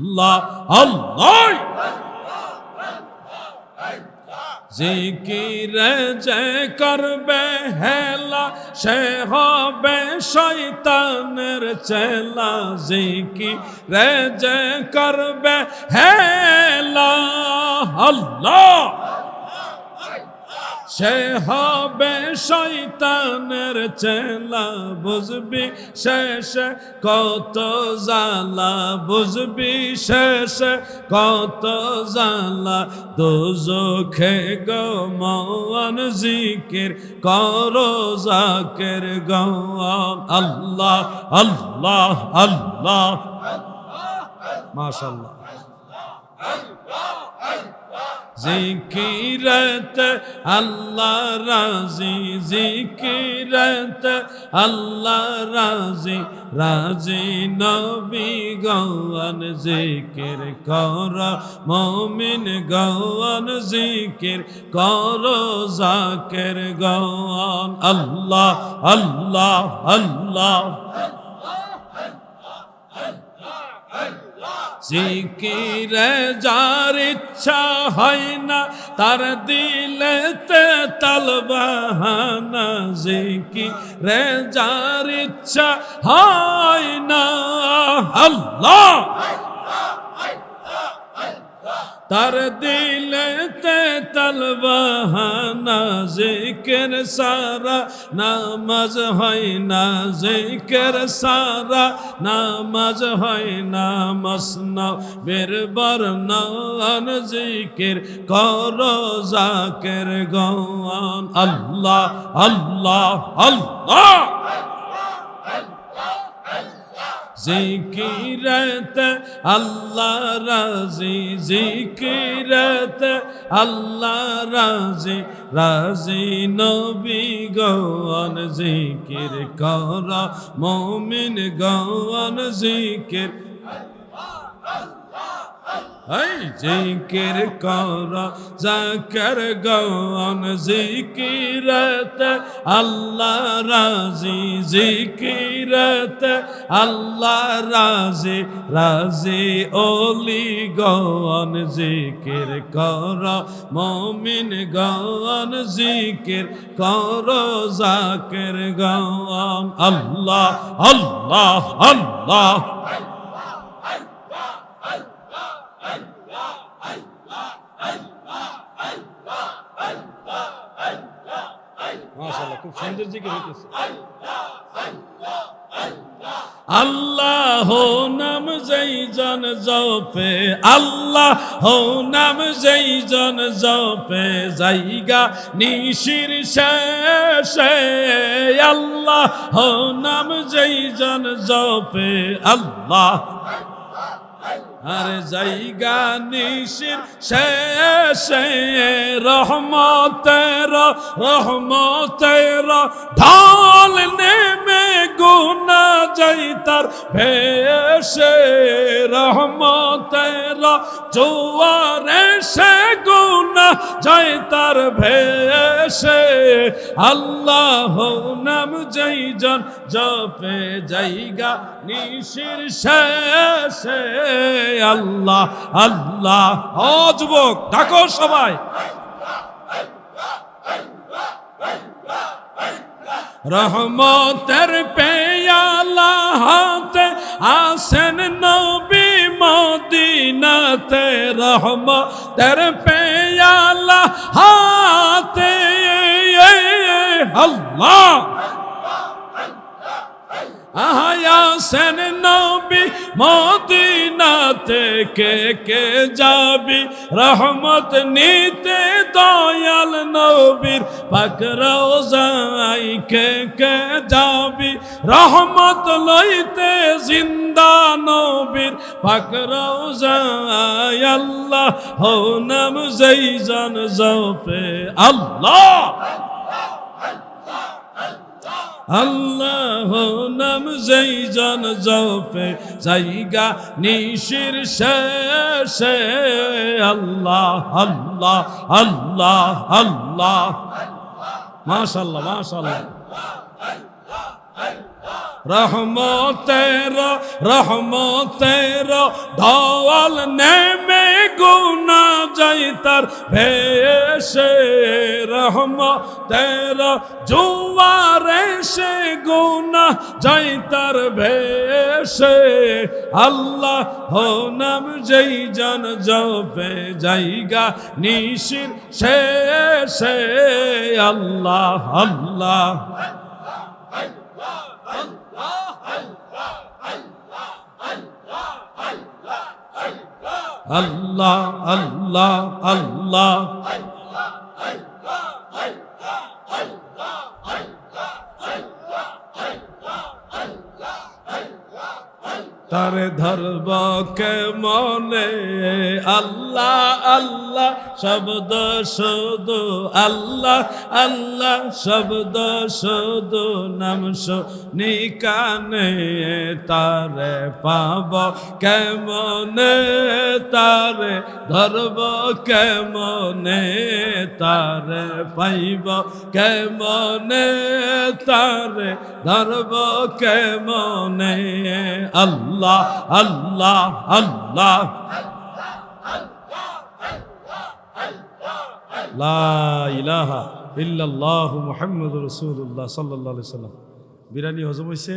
আল্লাহ আল্লাহ। জিকির যে করবে হেলা, সে হবে শৈতানের চেলা। জিকিরে যে করবে হেলা, আল্লাহ। সে হবে শয়তানের চেলা, বুঝবি? শেষে কত জালা বুঝবি? শেষে কত জালা দোজখে গো মন জিকির করো জাকের গওয়ান আল্লাহ আল্লাহ আল্লাহ। মাশাআল্লাহ। জিকিরত, আল্লাহ রাজি, জিকিরত, আল্লাহ রাজি রাজি নবী গওয়ান জিকির কর, মমিন গওয়ান জিকির কর, জাকের গওয়ান, আল্লাহ আল্লাহ আল্লাহ। জিকিরে যার ইচ্ছা হয় না তার দিলেতে তালবাহানা। জিকিরে যার ইচ্ছা হয় না আল্লাহ! তার দিলেতে তলবাহানা, জিকের সারা, নামাজ হয় না, জিকের সারা, নামাজ হয় না মসনা বের বর্ণন জিকির কর জাকের গওয়ান। আল্লাহ আল্লাহ আল্লাহ। জিকিরত আল্লাহ রাজি জিকিরত আল্লাহ রাজি রাজি নবী গওয়ান জিকির কর মমিন গওয়ান জিকির জিকির কর, জাকর গওয়ান জিকিরত, আল্লাহ রাজি জিকিরত, আল্লাহ রাজি রাজি ওলি গওয়ান জিকির কর, মমিন গওয়ান জিকির কর, জাকের গওয়ান আল্লাহ আল্লাহ আল্লাহ। খুব সুন্দর জিকির হইতেছে। আল্লাহ নাম যেই জন জপে আল্লাহ হো নাম যেই জন জপে, জায়গা নিশির শেষে আল্লাহ হো নাম যেই জন জপে, আল্লাহ আর জায়গা নিশির শেষে রহমতের রহমতের ঢাল নেমে গুনা যাই তার ভেসে রহমতের। জোয়ারে সে গুনা যাই তার ভেসে আল্লাহ নাম যাই জন জপে জায়গা নিশির শেষে। আল্লাহ আল্লাহ, ও যুবক, ডাকো সবাই। রহমতের মদিনাতে রহমতের পেয়ালা হাতে আল্লাহ। আহায়াসেন নবী মদিনাতে কে কে যাবি? রহমত নিতে দয়াল নবীর পাকরাও যাই কে কে যাবি? রহমত লইতে জিন্দা নবীর পাকরাও যাই আল্লাহ হো নাম যেই জন জপে আল্লাহ। আল্লাহ নাম যেই জন জপে জায়গা নিশির শেষে। আল্লাহ আল্লাহ আল্লাহ আল্লাহ। মাশাল্লাহ মাশাল্লাহ রহমতের রহমতের ঢল নেমে গুনা যাই তার ভেসে রহমতের জুয়ারে সে গুনা যাই তার ভেসে আল্লাহ হো নাম যেই জন জপে জায়গা নিশির শেষে। আল্লাহ আল্লাহ। আল্লাহ আল্লাহ আল্লাহ। তার ধরব কে মনে আল্লাহ আল্লাহ। শব্দ শুধু আল্লাহ আল্লাহ শব্দ শুধু নাম নিকানে তারে পাব কেমনে, তারে ধরব কেমনে, তারে পাইব কেমনে, তারে ধরব কেমনে, আল্লাহ আল্লাহ আল্লাহ। লা ইলাহা মোহাম্মদ রসুল্লাহ সাল্লাহ সাল্লাম বিরিয়ানি হজম হইছে?